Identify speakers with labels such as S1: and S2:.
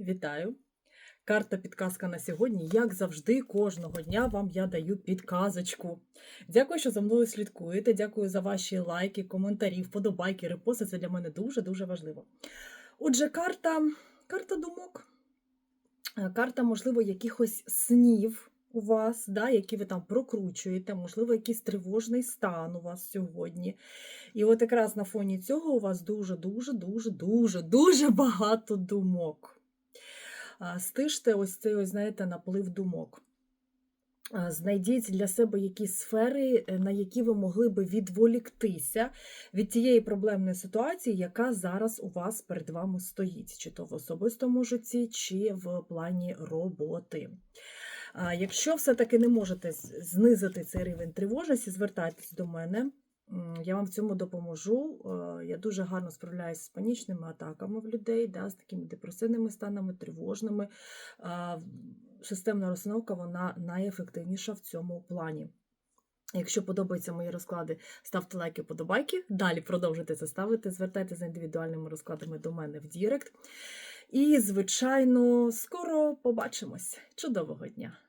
S1: Вітаю! Карта підказка на сьогодні. Як завжди, кожного дня вам я даю підказочку. Дякую, що за мною слідкуєте. Дякую за ваші лайки, коментарі, вподобайки, репости. Це для мене дуже-дуже важливо. Отже, карта, карта думок. Е, Карта, можливо, якихось снів у вас, да, які ви там прокручуєте, можливо, якийсь тривожний стан у вас сьогодні. І от якраз на фоні цього у вас дуже-дуже, дуже, дуже, дуже багато думок. Стиште ось цей, ось, знаєте, наплив думок. Знайдіть для себе якісь сфери, е, на які ви могли би відволіктися від тієї проблемної ситуації, яка зараз у вас перед вами стоїть, чи то в особистому житті, чи в плані роботи. Якщо все-таки не можете знизити цей рівень тривожності, звертайтесь до мене. Я вам в цьому допоможу. Е, Я дуже гарно справляюся з панічними атаками в людей, да, з такими депресивними станами, тривожними. Системна розстановка вона найефективніша в цьому плані. Якщо подобаються мої розклади, ставте лайки, подобайки. Далі продовжуйте це ставити. Звертайтеся за індивідуальними розкладами до мене в Дірект. І, звичайно, скоро побачимось. Чудового дня!